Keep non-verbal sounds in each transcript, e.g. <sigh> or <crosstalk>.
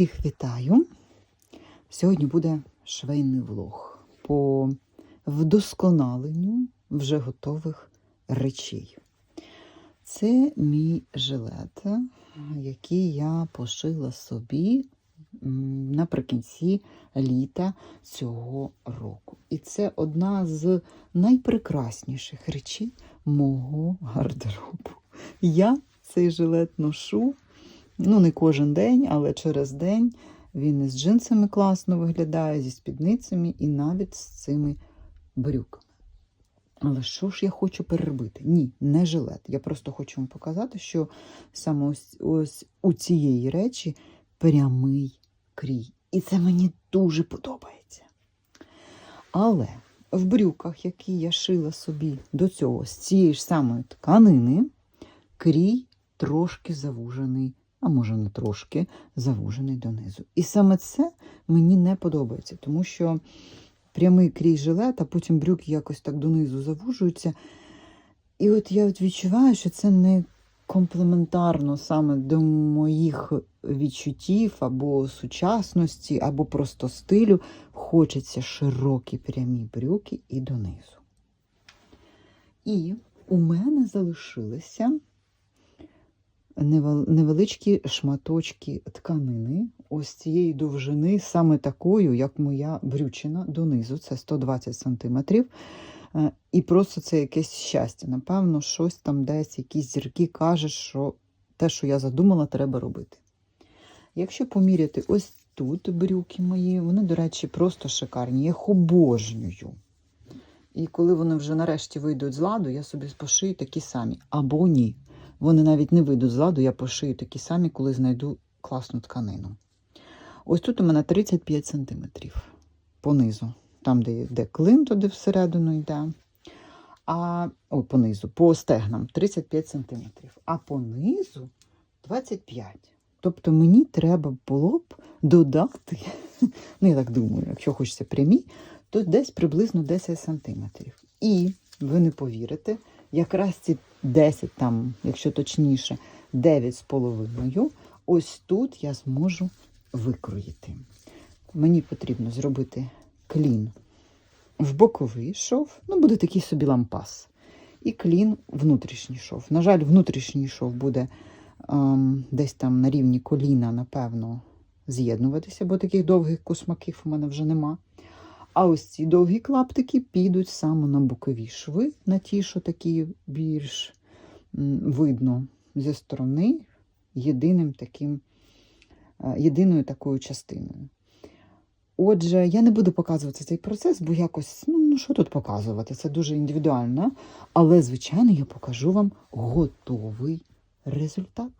Всіх вітаю. Сьогодні буде швейний влог по вдосконаленню вже готових речей. Це мій жилет, який я пошила собі наприкінці літа цього року. І це одна з найпрекрасніших речей мого гардеробу. Я цей жилет ношу ну, не кожен день, але через день він із джинсами класно виглядає, зі спідницями і навіть з цими брюками. Але що ж я хочу переробити? Ні, не жилет. Я просто хочу вам показати, що саме ось, ось у цієї речі прямий крій. І це мені дуже подобається. Але в брюках, які я шила собі до цього з цієї ж самої тканини, крій трошки завужений, а може не трошки завужений донизу. І саме це мені не подобається, тому що прямий крій жилет, а потім брюки якось так донизу завужуються. І от я от відчуваю, що це не комплементарно саме до моїх відчуттів або сучасності, або просто стилю. Хочеться широкі прямі брюки і донизу. І у мене залишилися невеличкі шматочки тканини ось цієї довжини, саме такою, як моя брючина донизу, це 120 см. І просто це якесь щастя. Напевно, щось там десь, якісь зірки кажуть, що те, що я задумала, треба робити. Якщо поміряти ось тут брюки мої, вони, до речі, просто шикарні. Я їх обожнюю. І коли вони вже нарешті вийдуть з ладу, я собі пошию такі самі. Або ні. Вони навіть не вийдуть з ладу, я пошию такі самі, коли знайду класну тканину. Ось тут у мене 35 см понизу. Там, де йде клин, туди всередину йде. А о, понизу, по стегнам 35 см. А понизу 25. Тобто мені треба було б додати, ну я так думаю, якщо хочеться прямі, то десь приблизно 10 см. І ви не повірите, якраз ці 10, там, якщо точніше, 9 з половиною, ось тут я зможу викроїти. Мені потрібно зробити клін в боковий шов, ну, буде такий собі лампас. І клін внутрішній шов. На жаль, внутрішній шов буде ем, десь там на рівні коліна, напевно, з'єднуватися, бо таких довгих космаків у мене вже нема. А ось ці довгі клаптики підуть саме на бокові шви, на ті, що такі більш видно зі сторони єдиним таким, е, єдиною такою частиною. Отже, я не буду показувати цей процес, бо якось, ну, ну що тут показувати? Це дуже індивідуально. Але, звичайно, я покажу вам готовий результат.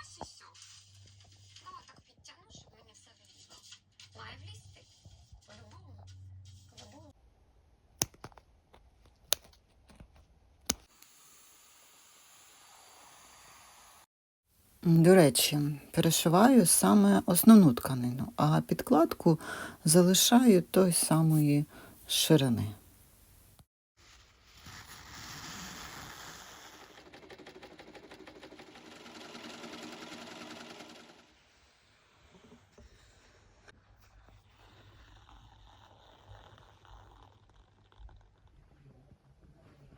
Ось і все. Ну, так підтягну, щоб мені все вийшло. Має влізти. По-любому. По-любому. До речі, перешиваю саме основну тканину, а підкладку залишаю той самої ширини.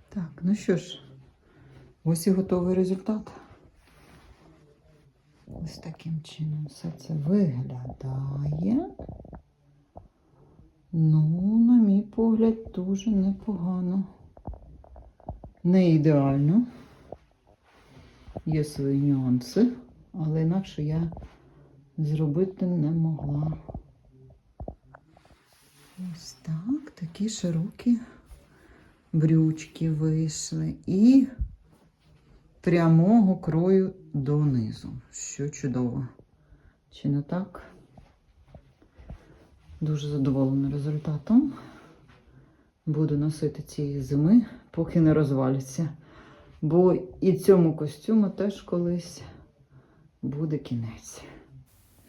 Так, ну що ж, ось і готовий результат. Ось таким чином все це виглядає. Ну, на мій погляд, дуже непогано. Не ідеально. Є свої нюанси, але інакше я зробити не могла. Ось так, такі широкі брючки вийшли. І прямого крою донизу, що чудово. Чи не так? Дуже задоволена результатом. Буду носити цієї зими, поки не розваляться. Бо і цьому костюму теж колись буде кінець.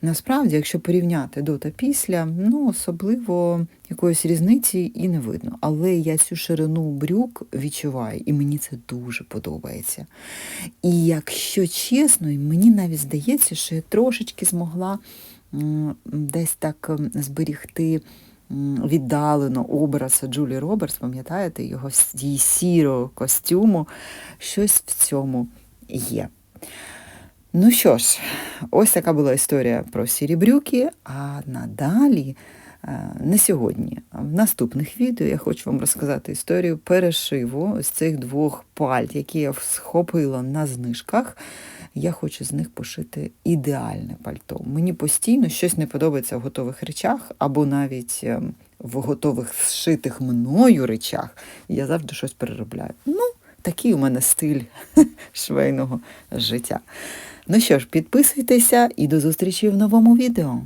Насправді, якщо порівняти до та після, ну особливо якоїсь різниці і не видно. Але я цю ширину брюк відчуваю, і мені це дуже подобається. І якщо чесно, мені навіть здається, що я трошечки змогла десь так зберігти віддалено образ Джулі Робертс, пам'ятаєте, його сірого костюму, щось в цьому є. Ну що ж, ось така була історія про сірі брюки, а надалі. е, На сьогодні, в наступних відео я хочу вам розказати історію перешиву з цих двох пальт, які я схопила на знижках. Я хочу з них пошити ідеальне пальто. Мені постійно щось не подобається в готових речах, або навіть ем, в готових зшитих мною речах. Я завжди щось переробляю. Ну, такий у мене стиль <laughs> швейного життя. Ну що ж, підписуйтеся і до зустрічі в новому відео.